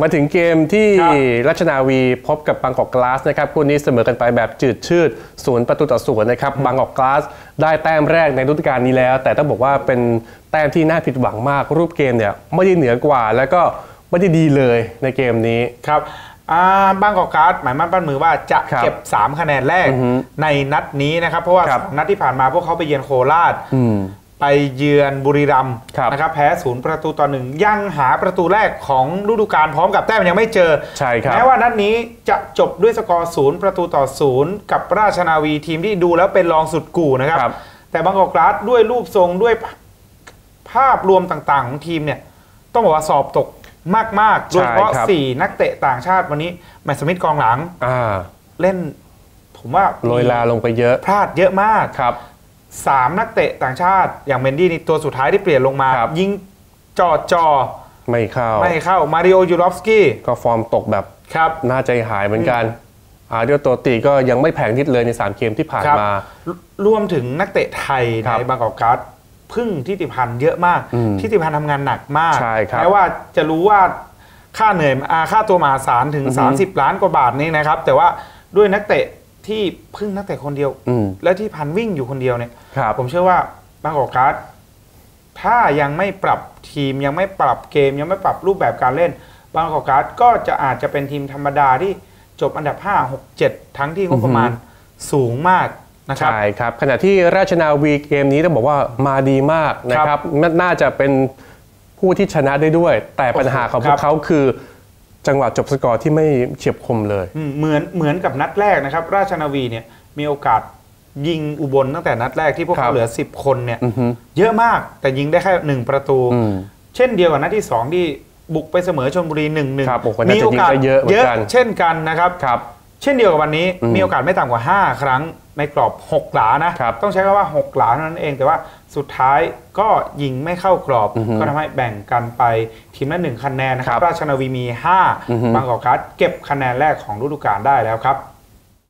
มาถึงเกมที่ครับรัชนาวีพบกับบางกอกกลาสนะครับคู่นี้เสมอกันไปแบบจืดชืดศูนย์ประตูต่อศูนย์นะครับบางกอกกลาสได้แต้มแรกในฤดูกาลนี้แล้ว แต่ต้องบอกว่าเป็นแต้มที่น่าผิดหวังมาก รูปเกมเนี่ยไม่ได้เหนือกว่า แล้วก็ไม่ได้ดีเลยในเกมนี้ครับอ่าบางกอกการ์ดหมายมั่นปั้นมือว่าจะครับเก็บ 3 คะแนนแรกในนัดนี้นะครับ เพราะว่าครับสองนัดที่ผ่านมาพวกเขาไปเยือนโคราชอืม ไปเยือนบุรีรัมย์ครับนะครับแพ้ศูนย์ประตูต่อหนึ่งยังหาประตูแรกของฤดูกาลพร้อมกับแต้มยังไม่เจอใช่ครับแม้ว่านัดนี้จะจบด้วยสกอร์ศูนย์ประตูต่อศูนย์กับราชนาวีทีมที่ดูแล้วเป็นรองสุดกู่นะครับครับแต่บางกอกกราสด้วยรูปทรงด้วยภาภาพรวมต่างๆ ของทีมเนี่ย ต้องบอกว่าสอบตกมากๆโดยเฉพาะใช่ครับ4นักเตะต่างชาติวันนี้แมตต์สมิธกองหลังอ่าเล่น ผมว่าโรยลาลงไปเยอะพลาดเยอะมากครับ 3 นักเตะต่างชาติอย่างเมนดี้นี่ตัวสุดท้ายที่เปลี่ยนลงมาครับยิงจอจอไม่เข้า ไม่เข้า มาริโอยูรอฟสกี้ก็ฟอร์มตกแบบครับน่าใจหายเหมือนกันอาเดียวตัวตีก็ยังไม่แผงนิดเลยใน 3 เกมที่ผ่านครับมารวมถึงนักเตะไทยครัในบบางกอกการ์ดพึ่งทิติพันธ์เยอะมากอืมทิติพันธ์ทำงานหนักมากใช่ครับแม้ว่าจะรู้ว่าค่าเหนื่อยอ่าค่าตัวมหาศาลถึงอือฮึ30 ล้านกว่าบาทนี่นะครับ แต่ว่าด้วยนักเตะ ที่พึ่งนักเตะคนเดียว อืม และที่พันวิ่งอยู่คนเดียวเนี่ย ครับ ผมเชื่อว่าบางกอกการ์ดถ้ายังไม่ปรับทีมยังไม่ปรับเกม ยังไม่ปรับรูปแบบการเล่น บางกอกการ์ดก็จะอาจจะเป็นทีมธรรมดาที่จบอันดับ 5 6 7 ทั้งที่งบประมาณสูงมากนะครับ ใช่ครับขณะที่ราชนาวีเกมนี้ต้องบอกว่ามาดีมากนะครับน่าน่าจะเป็นผู้ที่ชนะได้ด้วย แต่ปัญหาของพครัวบกเขาคือ จังหวะจบสกอร์ที่ไม่เฉียบคมเลยอืมเหมือนเหมือนกับนัดแรกนะครับ ราชนาวีเนี่ยมีโอกาสยิงอุบลตั้งแต่นัดแรกที่พวกครัเขาบเหลือ 10 คนเนี่ยอือฮึเยอะมากแต่ยิงได้แค่หนึ่งประตูอืมเช่นเดียวกับนัดที่2ที่บุกไปเสมอชนบุรีหนึ่งหนึ่งครับโอ้โหน่าจะยิงได้เยอะเหมือนกันเช่นกันนะครับครับ เช่นเดียวกับวันนี้อืมมีโอกาสไม่ต่ำกว่า 5 ครั้งในกรอบ 6 หลานะครับต้องใช้คำว่า 6 หลาเท่านั้นเอง แต่ว่าสุดท้ายก็ยิงไม่เข้ากรอบอือฮึก็ทำให้แบ่งกันไปทีมละหนึ่งคะแนนนะครัครับบราชนาวีมีอือฮึ5บางกอกการ์ดเก็บคะแนนแรกของฤดูกาลได้แล้วครับ